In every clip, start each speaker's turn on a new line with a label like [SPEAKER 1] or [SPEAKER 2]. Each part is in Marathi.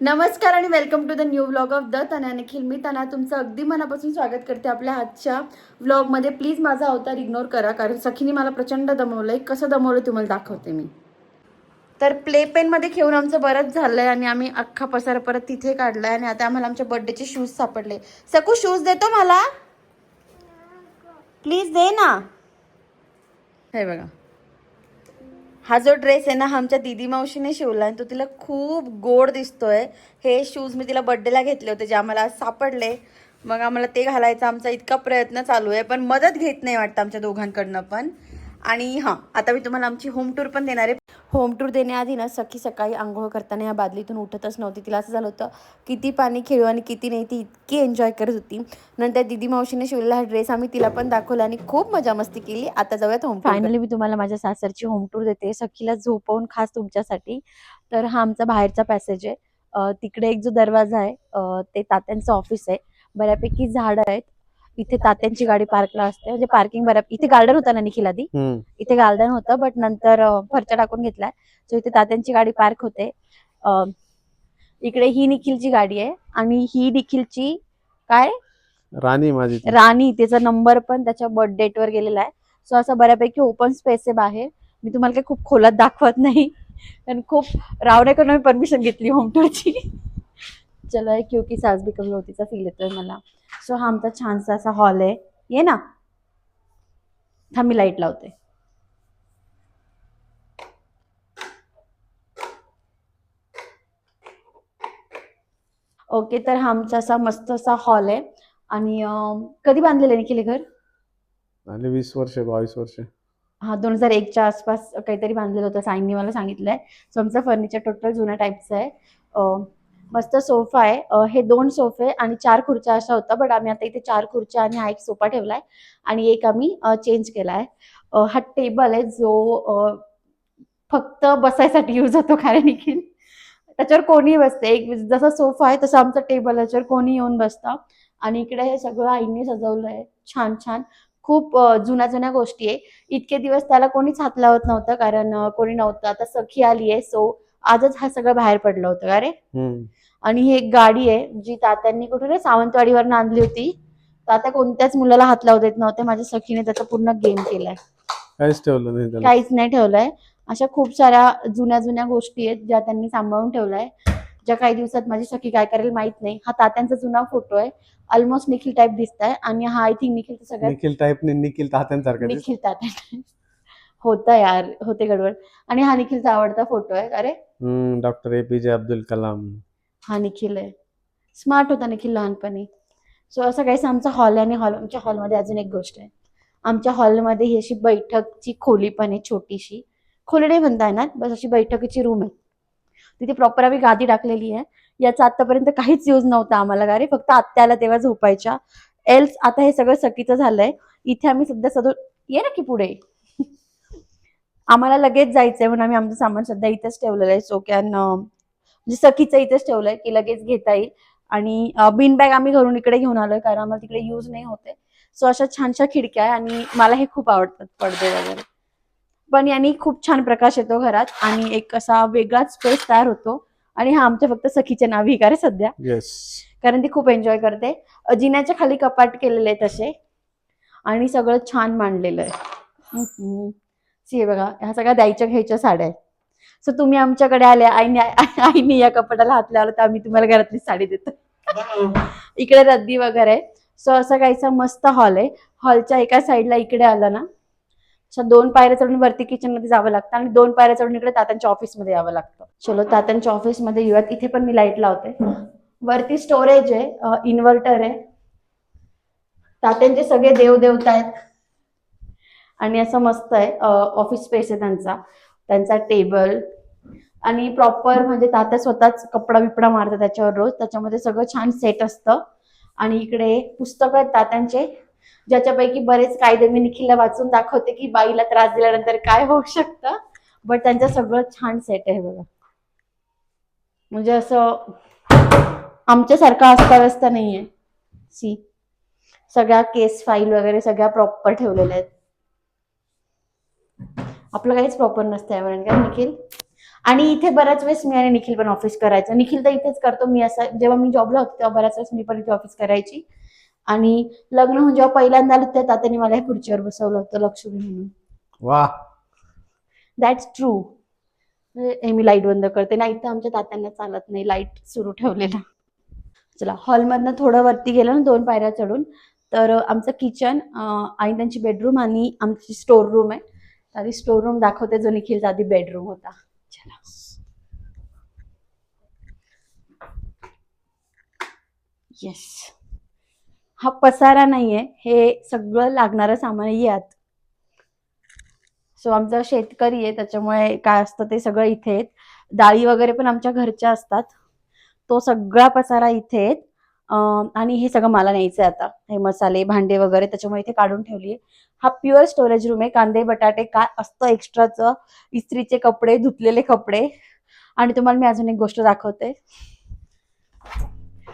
[SPEAKER 1] नमस्कार आणि welcome to the new vlog of the तना निखिल मी तना तुमचं अगदी मनापासून स्वागत करते आपल्या आजच्या व्लॉगमध्ये प्लीज माझा अवतार इग्नोर करा कारण सखीने मला प्रचंड दमवलंय. कसं दमवलं तुम्हाला दाखवते मी. तर प्ले पेनमध्ये खेळून आमचं बरंच झालं आहे आणि आम्ही अख्खा पसारा परत तिथे काढलाय आणि आता आम्हाला आमच्या बर्थडेचे शूज सापडले. सकू शूज देतो मला? प्लीज दे ना. हे बघा. हा जो ड्रेस आहे ना आमच्या दीदी मावशीने शिवला आणि तो तिला खूप गोड दिसतोय. हे शूज मी तिला बर्थडेला घेतले होते जे आम्हाला सापडले. मग आम्हाला ते घालायचा आमचा इतका प्रयत्न चालू आहे पण मदत घेत नाही वाटतं आमच्या दोघांकडनं पण. आणि हां आता मी तुम्हाला आमची होम टूर पण देणार आहे. होम टूर देण्याआधी ना सखी सकाळी आंघोळ करताना या बादलीतून उठतच नव्हती. तिला असं झालं होतं किती पाणी खेळू आणि किती नाही ती इतकी एन्जॉय करत होती. नंतर दिदी मावशीने शिवलेला हा ड्रेस आम्ही तिला पण दाखवला आणि खूप मजा मस्ती केली. आता जाऊयात होम फायनली मी तुम्हाला माझ्या सासरची होम टूर देते. सखीला झोपवून खास तुमच्यासाठी. तर हा आमचा बाहेरचा पॅसेज आहे. तिकडे एक जो दरवाजा आहे ते तात्यांचं ऑफिस आहे. बऱ्यापैकी झाडं आहेत. इथे तात्यांची गाडी पार्कला असते. म्हणजे पार्किंग बऱ्या इथे गार्डन होता ना निखिल आधी. इथे गार्डन होतं बट नंतर फरच्या टाकून घेतलाय. सो इथे तात्यांची गाडी पार्क होते. इकडे ही निखिलची गाडी आहे आणि ही निखिलची काय?
[SPEAKER 2] राणी माझी.
[SPEAKER 1] राणी. त्याचा नंबर पण त्याच्या बर्थ डेट वर गेलेला आहे. सो असं बऱ्यापैकी ओपन स्पेस आहे बाहेर. मी तुम्हाला काही खूप खोलात दाखवत नाही. कारण खूप रावण्याकडून मी परमिशन घेतली होम टूरची चलो आहे क्योंकि सास भी कमी होतीचा फील येतोय मला. सो हा आमचा छानसा असा हॉल आहे. ये ना. थांब मी लाइट लावते. ओके तर हा आमचा असा मस्त असा हॉल आहे. आणि अं, कधी बांधलेलं आहे निखिल हे घर?
[SPEAKER 2] झाले वीस वर्ष बावीस वर्ष.
[SPEAKER 1] हा दोन हजार एकच्या आसपास काहीतरी बांधलेलं होतं साईंनी मला सांगितलंय. सो आमचं फर्निचर टोटल जुन्या टाईपचं आहे. अं, मस्त सोफा आहे. हे दोन सोफे आणि चार खुर्च्या अशा होता बट आम्ही आता इथे चार खुर्च्या आणि हा एक सोफा ठेवलाय आणि एक आम्ही चेंज केलाय. आहे हा टेबल आहे जो फक्त बसायसाठी यूज होतो कारण की त्याच्यावर कोणी बसते. एक जसा सोफा आहे तसा आमचा टेबल त्याच्यावर कोणी येऊन बसतं. आणि इकडे हे सगळं आईने सजवलंय. छान छान. खूप जुन्या जुन्या गोष्टी आहे. इतके दिवस त्याला कोणीच हात लावत नव्हतं कारण कोणी नव्हतं. आता सखी आली आहे सो आजच हा सगळं बाहेर पडलं होतं का रे. आणि ही एक गाडी आहे जी तात्यांनी कुठे रे सावंतवाडीवर आणली होती. तात्या कोणत्याच मुलाला हात लावू देत नव्हते माझ्या सखीने त्याचा पूर्ण गेम केलाय.
[SPEAKER 2] काहीच ठेवलं नाही
[SPEAKER 1] काहीच नाही ठेवलंय. अशा खूप साऱ्या जुन्या जुन्या गोष्टी आहेत ज्या त्यांनी सांभाळून ठेवलाय. ज्या काही दिवसात माझी सखी काय करेल माहीत नाही. हा तात्यांचा जुना फोटो आहे. ऑलमोस्ट निखिल टाईप दिसत आहे आणि हा आय थिंक निखिल सगळ्यात
[SPEAKER 2] निखिल टाईप निखिल तात्यांसारखा.
[SPEAKER 1] निखिल तात्या होता यार होते गडबड. आणि हा निखिलचा आवडता फोटो आहे अरे.
[SPEAKER 2] डॉक्टर ए पी जे अब्दुल कलाम.
[SPEAKER 1] हा निखिल आहे. स्मार्ट होता निखिल लहानपणी. सो असं काहीच आमचा हॉल आहे आणि हॉल आमच्या हॉलमध्ये अजून एक गोष्ट आहे. आमच्या हॉलमध्ये ही अशी बैठकची खोली पण आहे छोटीशी. खोली नाही म्हणता येणार बस अशी बैठकीची रूम आहे. तिथे प्रॉपर आम्ही गादी टाकलेली आहे. याचा आतापर्यंत काहीच यूज नव्हता आम्हाला रे फक्त आत्याला तेव्हा झोपायच्या. एल्स आता हे सगळं सकीचं झालंय. इथे आम्ही सध्या सदो ये ना की पुढे. आम्हाला लगेच जायचंय म्हणून आम्ही आमचं सामान सध्या इथेच ठेवलेलं आहे. सो कॅन म्हणजे सखीचं इथेच ठेवलंय की लगेच घेता येईल. आणि बिन बॅग आम्ही घरून इकडे घेऊन आलोय कारण आम्हाला तिकडे यूज नाही होते सो अशा छानशा खिडक्या आहे आणि मला हे खूप आवडतात पडदे वगैरे. पण यांनी खूप छान प्रकाश येतो घरात आणि एक असा वेगळाच स्पेस तयार होतो. आणि हा आमच्या फक्त सखीच्या नावी का रे सध्या.
[SPEAKER 2] येस
[SPEAKER 1] कारण ती खूप एन्जॉय करते. जिन्याच्या खाली कपाट केलेले आहे तसे आणि सगळं छान मांडलेलं आहे. सी बघा ह्या सगळ्या द्यायच्या घ्यायच्या साड्या आहेत. सो तुम्ही आमच्याकडे आले आईने आईने या कपाटाला हात लावला तर आम्ही तुम्हाला घरातली साडी देतो. इकडे रद्दी वगैरे आहे. सो असं काहीसा मस्त हॉल आहे. हॉलच्या एका साईडला इकडे आलं ना अशा दोन पायऱ्या चढून वरती किचनमध्ये जावं लागतं आणि दोन पायऱ्या चढून इकडे तात्यांच्या ऑफिसमध्ये यावं लागतं. चलो तात्यांच्या ऑफिसमध्ये येऊयात. इथे पण मी लाइट लावते. वरती स्टोरेज आहे इन्व्हर्टर आहे. तात्यांचे सगळे देवदेवता आहेत. आणि असं मस्त आहे ऑफिस स्पेस आहे त्यांचा. त्यांचा टेबल आणि प्रॉपर म्हणजे तात्या स्वतःच कपडा बिपडा मारतात त्याच्यावर रोज. त्याच्यामध्ये सगळं छान सेट असतं. आणि इकडे पुस्तकं आहेत तात्यांचे ज्याच्यापैकी बरेच कायदे मी निखिलला वाचून दाखवते की बाईला त्रास दिल्यानंतर काय होऊ शकतं. बट त्यांचं सगळं छान सेट आहे बघा. म्हणजे असं आमच्यासारखा अस्ताव्यस्त नाहीये. सी सगळ्या केस फाईल वगैरे सगळ्या प्रॉपर ठेवलेल्या आहेत. आपलं काहीच प्रॉपर नसतं म्हणून काय निखिल? आणि इथे बऱ्याच वेळेस मी आणि निखिल पण ऑफिस करायचं. निखिल तर इथेच करतो. मी असं जेव्हा मी जॉबला होते तेव्हा बऱ्याच वेळेस मी पण इथे ऑफिस करायची. आणि लग्न होऊन जेव्हा पहिल्यांदा आलं त्या तात्याने मला खुर्चीवर बसवलं होतं लक्ष्मी म्हणून.
[SPEAKER 2] वा
[SPEAKER 1] दॅट्स ट्रू हे मी लाइट बंद करते. नाही तर आमच्या तात्यांना चालत नाही लाइट सुरू ठेवलेला. चला हॉलमधनं थोडं वरती गेलं ना दोन पायऱ्या चढून तर आमचं किचन आणि त्यांची बेडरूम आणि आमची स्टोर रूम आहे. आधी स्टोर रूम दाखवते जो निखिलचा आधी बेडरूम होता. चला. येस हा पसारा नाहीये. हे सगळं लागणारं सामान यात. सो आमचा शेतकरी आहे त्याच्यामुळे काय असतं ते सगळं इथे आहेत. डाळी वगैरे पण आमच्या घरच्या असतात. तो सगळा पसारा इथे आणि हे सगळं मला न्यायचं आहे आता. हे मसाले भांडे वगैरे त्याच्यामुळे इथे काढून ठेवली हा प्युअर स्टोरेज रूम आहे. कांदे बटाटे काय असतं एक्स्ट्राचं इस्त्रीचे कपडे धुतलेले कपडे. आणि तुम्हाला मी अजून एक गोष्ट दाखवते.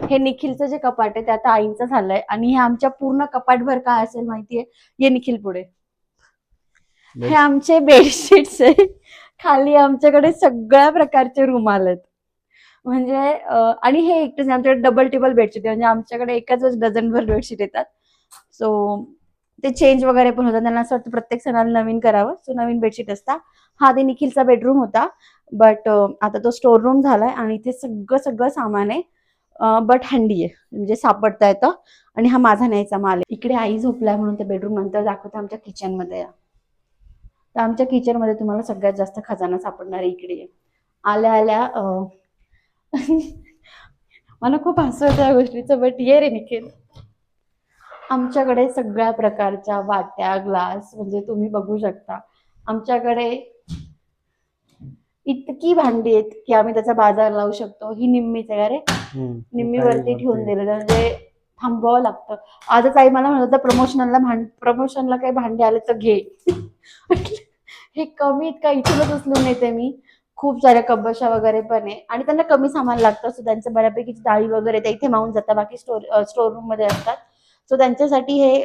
[SPEAKER 1] हे निखिलचं जे कपाट आहे ते आता आईंचं झालंय. आणि हे आमच्या पूर्ण कपाटभर काय असेल माहितीये? ये निखिल पुढे. हे आमचे बेडशीट्स आहे खाली आमच्याकडे सगळ्या प्रकारचे रुमाल आहेत म्हणजे आणि हे एकटेच आमच्याकडे डबल टेबल बेडशीट म्हणजे आमच्याकडे एकाच वेळेस डझनभर बेडशीट येतात. सो ते चेंज वगैरे पण होतात. त्यांना असं वाटतं प्रत्येक सणाला नवीन करावं. सो नवीन बेडशीट असता. हा ते निखिलचा बेडरूम होता. बट आता तो स्टोर रूम झालाय आणि इथे सगळं सगळं सामान आहे. बट हँडी आहे. म्हणजे सापडता येतं. आणि हा माझा न्यायचा माल आहे. इकडे आई झोपलाय म्हणून ते बेडरूम नंतर दाखवते आमच्या किचनमध्ये या तर आमच्या किचनमध्ये तुम्हाला सगळ्यात जास्त खजाना सापडणार आहे इकडे. आल्या आल्या मला खूप हसू या गोष्टीचं बट ये रे निखिल. आमच्याकडे सगळ्या प्रकारच्या वाट्या ग्लास म्हणजे तुम्ही बघू शकता. आमच्याकडे इतकी भांडी आहेत की आम्ही त्याचा बाजार लावू शकतो. ही निम्मीच आहे का रे
[SPEAKER 2] हम्म.
[SPEAKER 1] निम्मी
[SPEAKER 2] काही
[SPEAKER 1] वरती ठेवून. दिलेलं म्हणजे थांबवावं लागतं. आजच आई मला म्हणत प्रमोशनला भांड प्रमोशनला काही भांडे आले तर घे. हे कमी का इथूनच उचलून येते मी. खूप साऱ्या कबशा वगैरे पण आहे. आणि त्यांना कमी सामान लागतं सो त्यांचं बऱ्यापैकी डाळी वगैरे ते इथे मावून जातात बाकी स्टोर स्टोर रूममध्ये असतात. सो त्यांच्यासाठी हे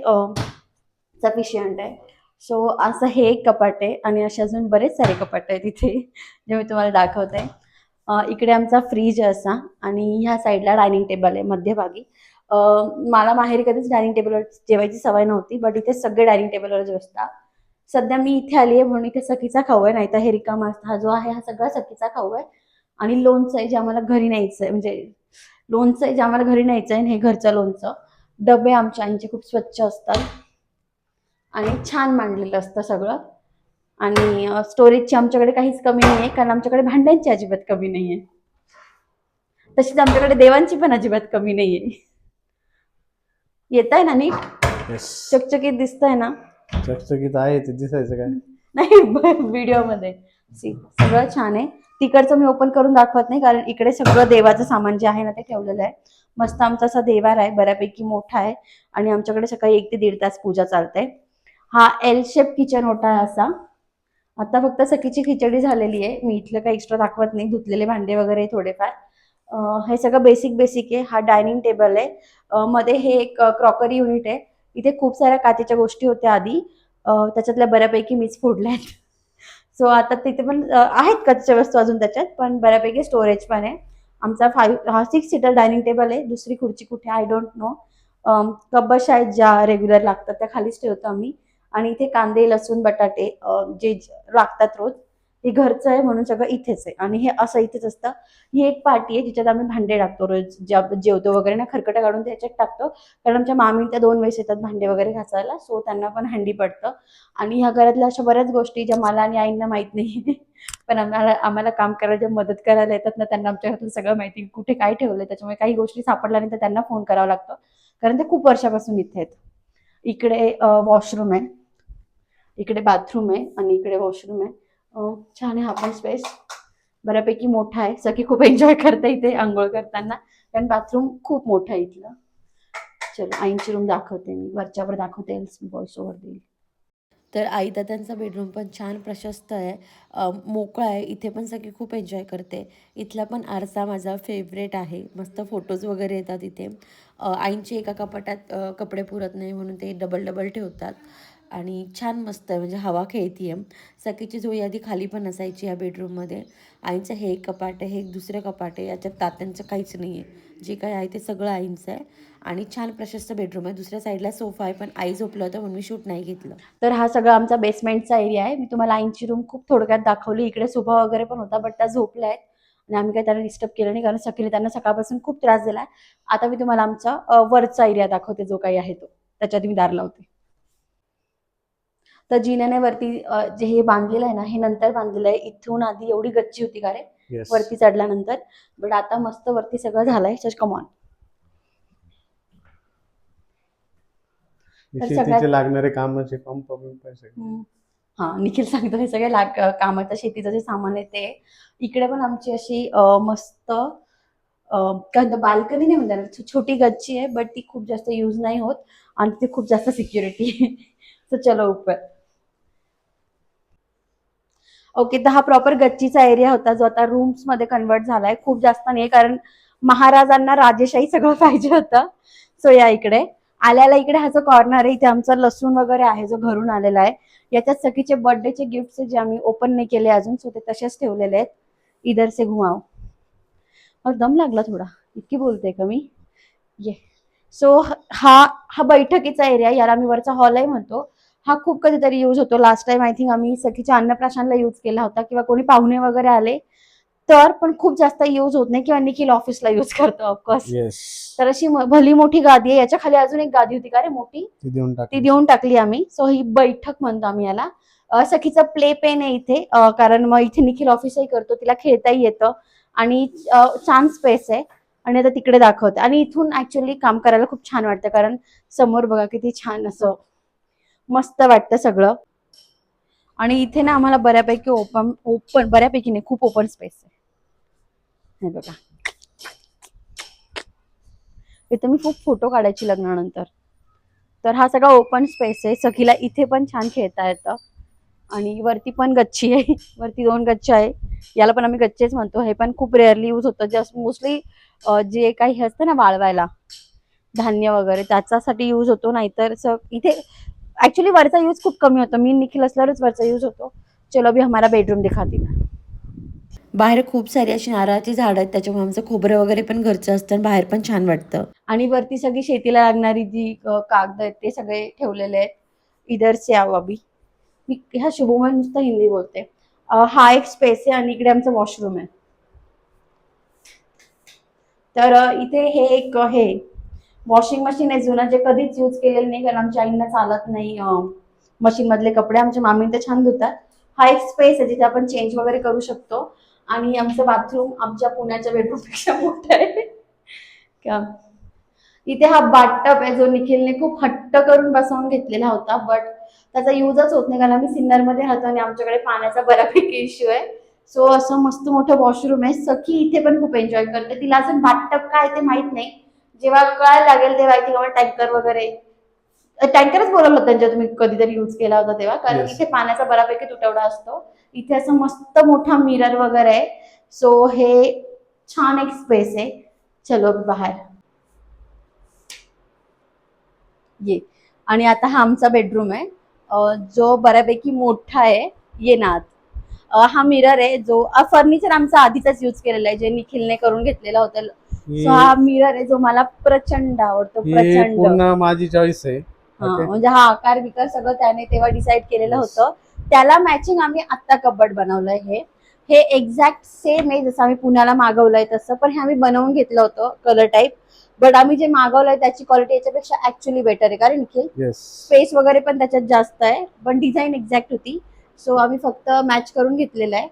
[SPEAKER 1] सफिशियंट आहे. सो असं हे एक कपाट आहे आणि असे अजून बरेच सारे कपाट आहेत तिथे जे मी तुम्हाला दाखवते इकडे आमचा फ्रीज असा आणि ह्या साईडला डायनिंग टेबल आहे मध्यभागी. मला माहेरी कधीच डायनिंग टेबलवर जेवायची सवय नव्हती बट इथे सगळे डायनिंग टेबलवर बसतात. सध्या मी इथे आली आहे म्हणून इथे सखीचा खाऊ आहे नाही तर हे रिकामा हा जो आहे हा सगळा सखीचा खाऊ आहे. आणि लोणचं आहे जे आम्हाला घरी न्यायचं आहे. म्हणजे लोणचं आहे जे आम्हाला घरी न्यायचं आहे हे घरचं लोणचं. डबे आमच्या आईंचे खूप स्वच्छ असतात. आणि छान मांडलेलं असतं सगळं. आणि स्टोरेजची आमच्याकडे काहीच कमी नाही आहे कारण आमच्याकडे भांड्यांची अजिबात कमी नाही आहे तशीच आमच्याकडे देवांची पण अजिबात कमी नाही आहे येत आहे ना नीट. चकचकीत दिसतंय ना?
[SPEAKER 2] चकचकीत आहे ते दिसायचं काय?
[SPEAKER 1] नाही व्हिडिओमध्ये. सी सगळं छान आहे. तिकडचं मी ओपन करून दाखवत नाही कारण इकडे सगळं देवाचं सामान जे आहे ना ते ठेवलेलं आहे. मस्त आमचा असा देवार आहे बऱ्यापैकी मोठा आहे. आणि आमच्याकडे सकाळी एक ते दीड तास पूजा चालते. हा एल शेप किचन होता आहे असा. आता फक्त सखीची खिचडी झालेली आहे. मी इथलं काही एक्स्ट्रा दाखवत नाही. धुतलेले भांडे वगैरे थोडेफार. हे सगळं बेसिक बेसिक आहे. हा डायनिंग टेबल आहे. मध्ये हे एक क्रॉकरी युनिट आहे. इथे खूप साऱ्या काचेच्या गोष्टी होत्या आधी. त्याच्यातल्या बऱ्यापैकी मीच फोडल्या आहेत सो आता तिथे पण आहेत कच्च्या वस्तू अजून त्याच्यात पण बऱ्यापैकी स्टोरेज पण आहे. आमचा फाईव्ह हा सिक्स सीटर डायनिंग टेबल आहे. दुसरी खुर्ची कुठे? आय डोंट नो कब्बश आहेत ज्या रेग्युलर लागतात त्या खालीच ठेवतो आम्ही. आणि इथे कांदे लसूण बटाटे जे लागतात रोज हे घरचं आहे म्हणून सगळं इथेच आहे. आणि हे असं इथेच असतं. ही एक पार्टी आहे जिच्यात आम्ही भांडे टाकतो रोज. ज्या जेवतो वगैरे ना खरकटं काढून त्याच्यात टाकतो. कारण आमच्या मामी त्या दोन वेळेस येतात भांडे वगैरे घासायला. सो त्यांना पण हंडी पडतं. आणि ह्या घरातल्या अशा बऱ्याच गोष्टी ज्या मला आणि आईंना माहीत नाही. पण आम्हाला आम्हाला काम करायला ज्या मदत करायला येतात ना त्यांना आमच्या घरातलं सगळं माहिती. कुठे काय ठेवलंय त्याच्यामुळे काही गोष्टी सापडल्या नाही तर त्यांना फोन करावा लागतो. कारण ते खूप वर्षापासून इथे आहेत. इकडे वॉशरूम आहे. इकडे बाथरूम आहे आणि इकडे वॉशरूम आहे. हो, छान आहे हा पण स्पेस बऱ्यापैकी मोठा आहे. सगळी खूप एन्जॉय करते इथे आंघोळ करताना. कारण बाथरूम खूप मोठं आहे इथलं. चलो आईंची रूम दाखवते मी. वरच्यावर दाखवते व्हॉइस ओव्हर देईल. तर आई दादांचा बेडरूम पण छान प्रशस्त आहे. मोकळा आहे. इथे पण सगळी खूप एन्जॉय करते. इथला पण आरसा माझा फेवरेट आहे. मस्त फोटोज वगैरे येतात इथे. आईंची एका कपाटात कपडे पुरत नाही म्हणून ते डबल डबल ठेवतात.
[SPEAKER 3] आणि छान मस्त आहे म्हणजे हवा खेळती आहे सखीची झोळी आधी खाली पण असायची या बेडरूममध्ये आईंचं हे एक कपाट आहे हे एक दुसरं कपाट आहे याच्यात तात्यांचं काहीच नाही आहे जे काही आहे ते सगळं आईंचं आहे. आणि छान प्रशस्त बेडरूम आहे. दुसऱ्या साईडला सोफा आहे पण आई झोपलं होतं म्हणून मी शूट नाही घेतलं.
[SPEAKER 1] तर हा सगळा आमचा बेसमेंटचा एरिया आहे. मी तुम्हाला आईंची रूम खूप थोडक्यात दाखवली. इकडे सोफा वगैरे पण होता बट त्या झोपल्या आहेत. आणि आम्ही काही त्यांना डिस्टर्ब केलं नाही कारण सखीने त्यांना सकाळपासून खूप त्रास दिला आता मी तुम्हाला आमचा वरचा एरिया दाखवते जो काही आहे तो त्याच्यात मी दार लावते तर जिन्याने वरती जे हे बांधलेलं आहे ना हे नंतर बांधलेलं आहे इथून आधी एवढी गच्ची होती का रे
[SPEAKER 2] येस
[SPEAKER 1] वरती चढल्यानंतर बट आता मस्त वरती सगळं झालंय कमॉन तर सगळ्यात-
[SPEAKER 2] लागणारे कामाचे पंप बिंप सगळे
[SPEAKER 1] हा निखिल सांगतो हे सगळे लाग कामाचं शेतीचं जे सामान आहे ते. इकडे पण आमची अशी मस्त बाल्कनी नाही म्हणता छोटी गच्ची आहे बट ती खूप जास्त यूज नाही होत आणि ती खूप जास्त सिक्युरिटी आहे तर चलो उपर. ओके तर हा प्रॉपर गच्चीचा एरिया होता जो आता रूम्समध्ये कन्वर्ट झालाय खूप जास्त नाही कारण महाराजांना राजेशाही सगळं पाहिजे होतं. सो या इकडे. आल्याला इकडे हा जो कॉर्नर आहे इथे आमचा लसूण वगैरे आहे जो घरून आलेला आहे याच्यात सखीचे बर्थडेचे गिफ्ट जे आम्ही ओपन नाही केले अजून सो ते तसेच ठेवलेले आहेत. इधर से घुमाव मग दम लागला थोडा. इतकी बोलते का मी? ये. सो हा हा बैठकीचा एरिया याला आम्ही वरचा हॉलही म्हणतो. हा खूप कधीतरी यूज होतो. लास्ट टाइम आय थिंक आम्ही सखीच्या अन्नप्राशनला यूज केला होता किंवा कोणी पाहुणे वगैरे आले तर पण खूप जास्त यूज होत नाही किंवा निखिल ऑफिसला यूज करतो ऑफकोर्स तर अशी भली मोठी गादी आहे. याच्या खाली अजून एक गादी होती का रे मोठी?
[SPEAKER 2] ती देऊन
[SPEAKER 1] टाकली. आम्ही. सो ही बैठक म्हणतो आम्ही याला. सखीचं प्ले पेन आहे इथे. कारण मग इथे निखिल ऑफिसही करतो. तिला खेळताही येतं. आणि छान स्पेस आहे. आणि आता तिकडे दाखवते. आणि इथून ऍक्च्युअली काम करायला खूप छान वाटतं. कारण समोर बघा किती छान असं मस्त वाटतं सगळं. आणि इथे ना आम्हाला बऱ्यापैकी ओपन ओपन बऱ्यापैकी नाही खूप ओपन स्पेस आहे. हे बघा. इथे मी खूप फोटो काढायची लग्नानंतर. तर हा सगळा ओपन स्पेस आहे. सखीला इथे पण छान खेळता येतं. आणि वरती पण गच्ची आहे. वरती दोन गच्ची आहे. याला पण आम्ही गच्चेच म्हणतो. हे पण खूप रेअरली यूज होतं. जस्ट मोस्टली जे काही हे असतं ना वाळवायला धान्य वगैरे त्याच्यासाठी यूज होतो. नाहीतर स इथे ऍक्च्युली वरचा यूज खूप कमी होतो. मी निखिल असल्यावरच वरचा यूज होतो. चलो अभी हमारा बेडरूम दिखाती
[SPEAKER 3] बाहेर खूप सारी अशी नारळाची झाडं आहेत त्याच्यामुळे आमचं खोबरं वगैरे पण घरचं असतं आणि बाहेर पण छान वाटतं.
[SPEAKER 1] आणि वरती सगळी शेतीला लागणारी जी कागद आहेत ते सगळे ठेवलेले आहेत. इधर से आओ अभी. मी ह्या शुभमन नुसतं हिंदी बोलते. हा एक स्पेस आहे आणि इकडे आमचं वॉशरूम आहे. तर इथे हे एक हे. वॉशिंग मशीन आहे जुनं जे कधीच यूज केलेलं नाही कारण आमच्या आईंना चालत नाही मशीन मधले कपडे. आमच्या मामी ते छान धुतात. हा एक स्पेस आहे जिथे आपण चेंज वगैरे करू शकतो. आणि आमचं बाथरूम आमच्या पुण्याच्या बेडरूमपेक्षा मोठं आहे. का? इथे हा बाटटप आहे जो निखिलने खूप हट्ट करून बसवून घेतलेला होता बट त्याचा युजच होत नाही कारण आम्ही सिन्नरमध्ये राहतो आणि आमच्याकडे पाण्याचा बऱ्यापैकी इश्यू आहे. सो असं मस्त मोठं वॉशरूम आहे. सखी इथे पण खूप एन्जॉय करते. तिला अजून बाटटप काय ते माहीत नाही. जेव्हा कळायला लागेल तेव्हा I टँकर वगैरे टँकरच बोलवलं होतं त्यांच्या तुम्ही कधीतरी युज केला होता तेव्हा. कारण
[SPEAKER 2] Yes.
[SPEAKER 1] इथे पाण्याचा बऱ्यापैकी तुटवडा असतो. इथे असं मस्त मोठा मिरर वगैरे आहे. सो हे छान एक स्पेस आहे. चलो अभी बाहेर. ये. आणि आता हा आमचा बेडरूम आहे. अं, जो बऱ्यापैकी मोठा आहे ये ना आत. अं, हा मिरर आहे जो फर्निचर आमचा आधीचाच यूज केलेला आहे. जे निखिलने करून घेतलेला होता.
[SPEAKER 2] ही.
[SPEAKER 1] सो हा मिरर आहे जो मला प्रचंड आवडतो
[SPEAKER 2] ही
[SPEAKER 1] प्रचंड.
[SPEAKER 2] पूर्ण माझी चॉईस आहे.
[SPEAKER 1] म्हणजे हा आकार विकार सगळं त्याने तेव्हा डिसाईड केलेलं. होतं. त्याला मॅचिंग आम्ही आत्ता कबड बनवलंय हे. हे एक्झॅक्ट सेम आहे जसं आम्ही पुण्याला मागवलंय तसं पण हे आम्ही बनवून घेतलं होतं कलर टाईप बट आम्ही जे मागवलंय त्याची क्वालिटी याच्यापेक्षा ऍक्च्युली बेटर आहे. कारण निखिल
[SPEAKER 2] येस
[SPEAKER 1] स्पेस वगैरे पण त्याच्यात जास्त आहे पण डिझाईन एक्झॅक्ट होती. सो आम्ही फक्त मॅच करून घेतलेलं आहे.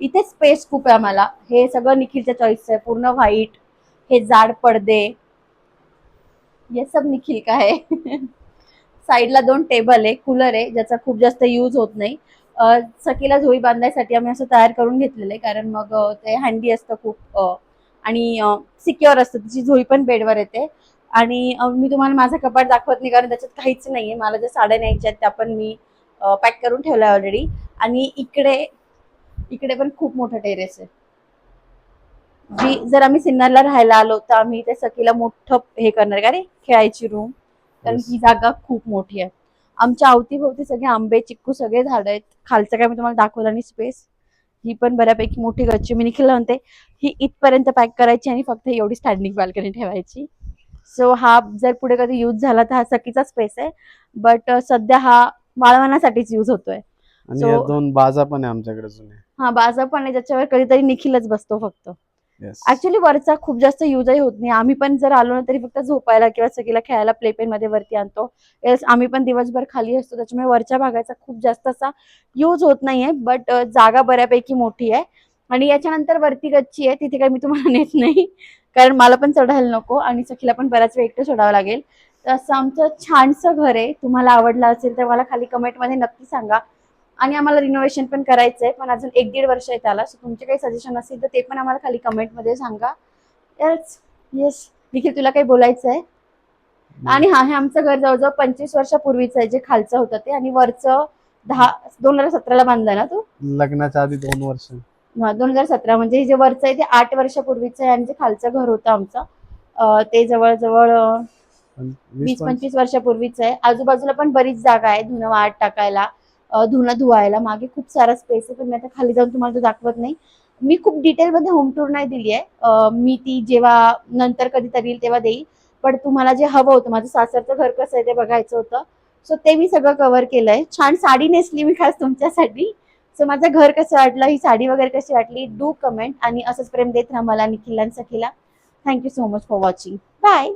[SPEAKER 1] इथे स्पेस खूप आहे आम्हाला. हे सगळं निखिलच्या चॉईस आहे. पूर्ण व्हाईट हे जाड पडदे ये सब निखिल का है. साईडला दोन टेबल आहे कूलर आहे ज्याचा खूप जास्त यूज होत नाही. सखीला झोळी बांधायसाठी आम्ही असं तयार करून घेतलेलं आहे कारण मग ते हँडी असतं खूप आणि सिक्युअर असतं तिची झोळी पण बेडवर येते. आणि मी तुम्हाला माझं कपाट दाखवत नाही कारण त्याच्यात काहीच नाही आहे मला ज्या साड्या न्यायच्या आहेत त्या पण मी पॅक करून ठेवल्या ऑलरेडी आणि इकडे इकडे पण खूप मोठं टेरेस आहे. जी जर आम्ही सिन्नरला राहायला आलो तर आम्ही ते सखीला मोठं हे करणार का रे? खेळायची रूम कारण. ही जागा खूप मोठी आहे. आमच्या अवतीभोवती सगळे आंबे चिक्कू सगळे झाड आहेत. खालचं काय मी तुम्हाला दाखवलं आणि स्पेस ही पण बऱ्यापैकी मोठी गच्ची. मी निखिल म्हणते ही इथपर्यंत पॅक करायची आणि फक्त एवढी स्टँडिंग बाल्कनी ठेवायची. सो हा जर पुढे कधी यूज झाला तर हा सकीचा स्पेस आहे. बट सध्या हा वाळवण्यासाठीच यूज होतोय.
[SPEAKER 2] आणि
[SPEAKER 1] So-
[SPEAKER 2] दोन बाजा पण आहे आमच्याकडे जुने
[SPEAKER 1] हा बाजा पण आहे. ज्याच्यावर कधीतरी निखिलच बसतो फक्त. ऍक्च्युली वरचा खूप जास्त युजही होत नाही. आम्ही पण जर आलो ना तरी फक्त झोपायला किंवा सगळीला खेळायला प्ले पेन मध्ये वरती आणतो. एल्स आम्ही पण दिवसभर खाली असतो त्याच्यामुळे वरच्या भागाचा खूप जास्त असा यूज होत नाहीये बट जागा बऱ्यापैकी मोठी आहे. आणि याच्यानंतर वरती गच्ची आहे तिथे काही मी तुम्हाला नेत नाही. कारण मला पण चढायला नको आणि सखीला पण बऱ्याच वेळ एकटं सोडावं लागेल. तर असं आमचं छानसं घर आहे. तुम्हाला आवडलं असेल तर मला खाली कमेंटमध्ये नक्की सांगा. आणि आम्हाला रिनोव्हेशन पण करायचंय पण अजून एक दीड वर्ष आहे त्याला. सो तुमचे काही सजेशन असतील तर ते पण आम्हाला खाली कमेंटमध्ये सांगा. येस येस देखील तुला काही बोलायचं आहे? आणि हा हे आमचं घर जवळजवळ पंचवीस वर्षापूर्वीचं आहे जे खालचं होतं ते. आणि वरचं दहा दोन हजार सतराला बांधलं ना तू?
[SPEAKER 2] लग्नाच्या आधी दोन वर्ष.
[SPEAKER 1] दोन हजार सतरा म्हणजे जे वरचं आहे ते आठ वर्षापूर्वीचं आहे आणि जे खालचं घर होतं आमचं ते जवळजवळ वीस
[SPEAKER 2] वीस पंचवीस
[SPEAKER 1] वर्षापूर्वीच आहे. आजूबाजूला पण बरीच जागा आहे धुणं वाट टाकायला. धुणं धुवायला. मागे खूप सारा स्पेस आहे पण मी आता खाली जाऊन तुम्हाला तो दाखवत नाही. मी खूप डिटेलमध्ये होम टूर नाही दिली आहे. मी ती जेव्हा नंतर कधीतरी येईल तेव्हा देईल. पण तुम्हाला जे हवं होतं माझं सासरचं घर कसं आहे ते बघायचं होतं. सो ते मी सगळं कव्हर केलंय. छान साडी नेसली मी खास तुमच्यासाठी. सो माझं घर कसं वाटलं ही साडी वगैरे कशी वाटली डू कमेंट आणि असंच प्रेम देत राहा मला Nikhil सखीला thank you so much for watching bye